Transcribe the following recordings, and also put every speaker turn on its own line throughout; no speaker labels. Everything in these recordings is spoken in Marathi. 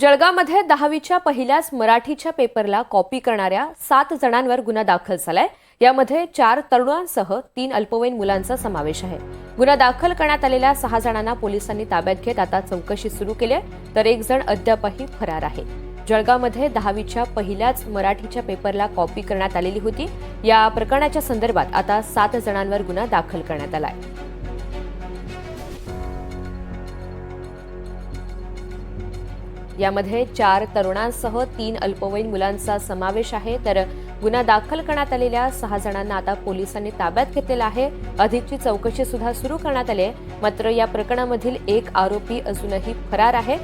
जळगावमध्ये दहावीच्या पहिल्याच मराठीच्या पेपरला कॉपी करणाऱ्या सात जणांवर गुन्हा दाखल झालाय. यामध्ये चार तरुणांसह तीन अल्पवयीन मुलांचा समावेश आहे. गुन्हा दाखल करण्यात आलेल्या सहा जणांना पोलिसांनी ताब्यात घेत आता चौकशी सुरू केली आहे तर एक जण अद्यापही फरार आहे. जळगावमध्ये दहावीच्या पहिल्याच मराठीच्या पेपरला कॉपी करण्यात आलेली होती. या प्रकरणाच्या संदर्भात आता सात जणांवर गुन्हा दाखल करण्यात आलाय. यामध्ये चार तरुणांसह तीन अल्पवयीन मुलांचा समावेश आहे. तर गुन्हा दाखल करण्यात आलेल्या सहा जणांना आता पोलिसांनी ताब्यात घेतलेला आहे. अधिकची चौकशी सुद्धा सुरू करण्यात आली आहे. मात्र या प्रकरणामधील एक आरोपी अजूनही फरार आहे.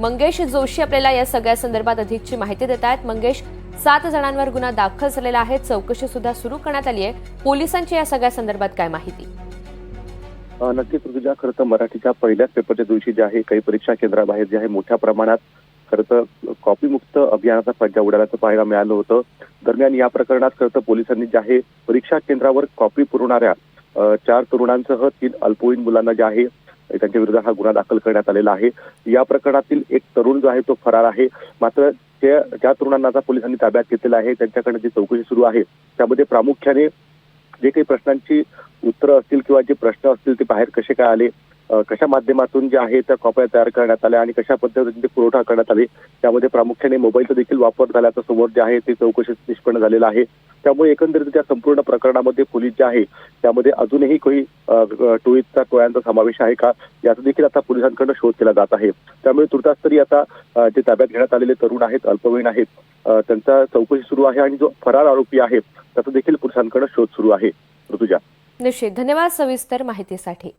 मंगेश जोशी आपल्याला या सगळ्या संदर्भात अधिकची माहिती देत आहेत. मंगेश सात जणांवर गुन्हा दाखल झालेला आहे. चौकशी सुद्धा सुरू करण्यात आली आहे. पोलिसांची या सगळ्या संदर्भात काय माहिती?
नक्कीच ऋतुजा खरं तर मराठीच्या पहिल्याच पेपरच्या दिवशी जे आहे काही परीक्षा केंद्राबाहेर जे आहे मोठ्या प्रमाणात खरं तर कॉपीमुक्त अभियानाचा फज्जा उडाल्याचं पाहायला मिळालं होतं. दरम्यान या प्रकरणात खरं तर पोलिसांनी जे आहे परीक्षा केंद्रावर कॉपी पुरवणाऱ्या चार तरुणांसह तीन अल्पवयीन मुलांना जे आहे त्यांच्या विरोधात हा गुन्हा दाखल करण्यात आलेला आहे. या प्रकरणातील एक तरुण जो आहे तो फरार आहे. मात्र त्या ज्या तरुणांना पोलिसांनी ताब्यात घेतलेला आहे. त्यांच्याकडे जी चौकशी सुरू आहे त्यामध्ये प्रामुख्याने जे काही प्रश्नांची उत्तरं असतील किंवा जे प्रश्न असतील ते बाहेर कसे काय आले कशा माध्यमातून जे आहे त्या कॉप्या तयार करण्यात आल्या आणि कशा पद्धतीने ते पुरवठा करण्यात आले त्यामध्ये प्रामुख्याने मोबाईलचा देखील वापर झाल्याचं समोर जे आहे ते चौकशीत निष्पन्न झालेलं आहे. त्यामुळे एकंदरीत त्या संपूर्ण प्रकरणामध्ये पोलीस जे आहे त्यामध्ये अजूनही काही टोळीचा टोळ्यांचा समावेश आहे का याचा देखील आता पोलिसांकडून शोध केला जात आहे. त्यामुळे तुर्तास तरी आता जे ताब्यात घेण्यात आलेले तरुण आहेत अल्पवयीन आहेत त्यांचा चौकशी सुरू आहे आणि जो फरार आरोपी आहे त्याचा देखील पोलिसांकडे शोध सुरू आहे. ऋतुजा.
निश्चित. धन्यवाद सविस्तर माहितीसाठी.